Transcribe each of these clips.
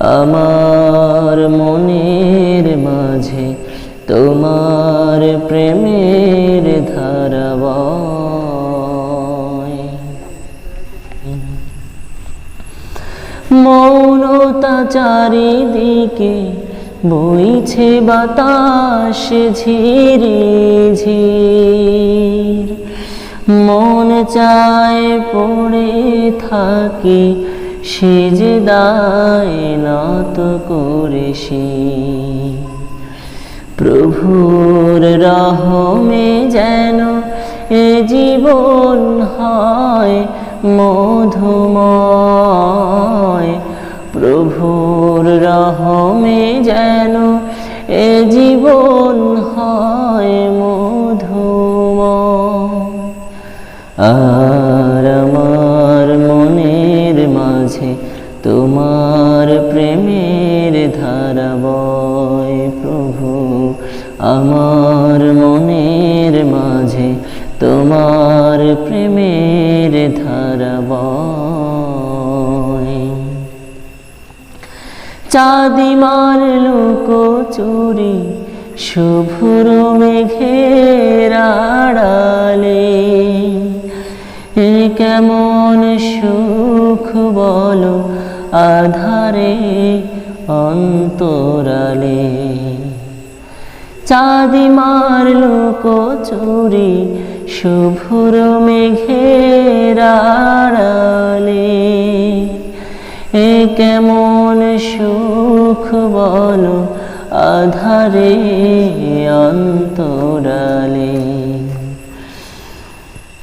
আমার মনের মাঝে তোমার প্রেমের ধারা বয় মৌনতা চারিদিকে বইছে বাতাস ঝিরে ঝির। মন চায় পড়ে থাকি সেজে দায় নত করে শির। প্রভুর রহমে যেন এ জীবন হয় মধুময় প্রভুর রহমে যেন এ জীবন তোমার প্রেমের ধারা বয় প্রভু, আমার মনের মাঝে তোমার প্রেমের ধারা বয় চাঁদিমার লোক চুরি, শুভ্র মেঘের আড়ালে এ কেমন সুখ বলো আধারে, অন্তরালে। চাঁদিমার লোক চুরি, শুভ্র মেঘেরাড়ালে এ কেমন সুখ বলো আধারে, অন্তরালে।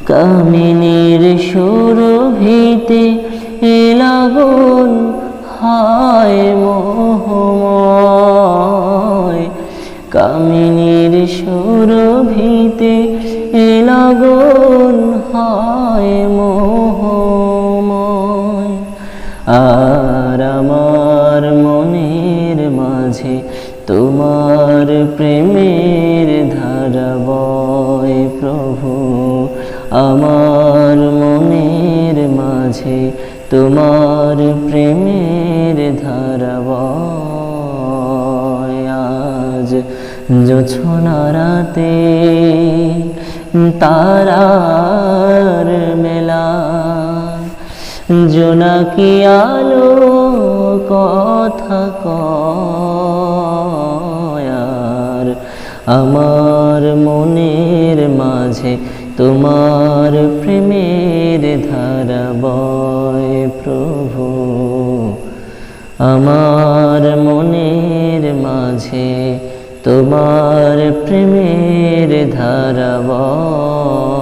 কামিনীর সুরভিতে ভিতে এলাগোল হায় মোহময়। কামিনীর সুরভিতে এলাগুন হায় মোহময় বয় প্রভু। আমার মনের মাঝে তোমার প্রেমের ধারা বয় আজ জোছনা রাতে তারার মেলা। জোনাকি আলো কথা কয়ার আমার মনের মাঝে তোমার প্রেমের ধারা বয় প্রভু। আমার মনের মাঝে তোমার প্রেমের ধারা বয়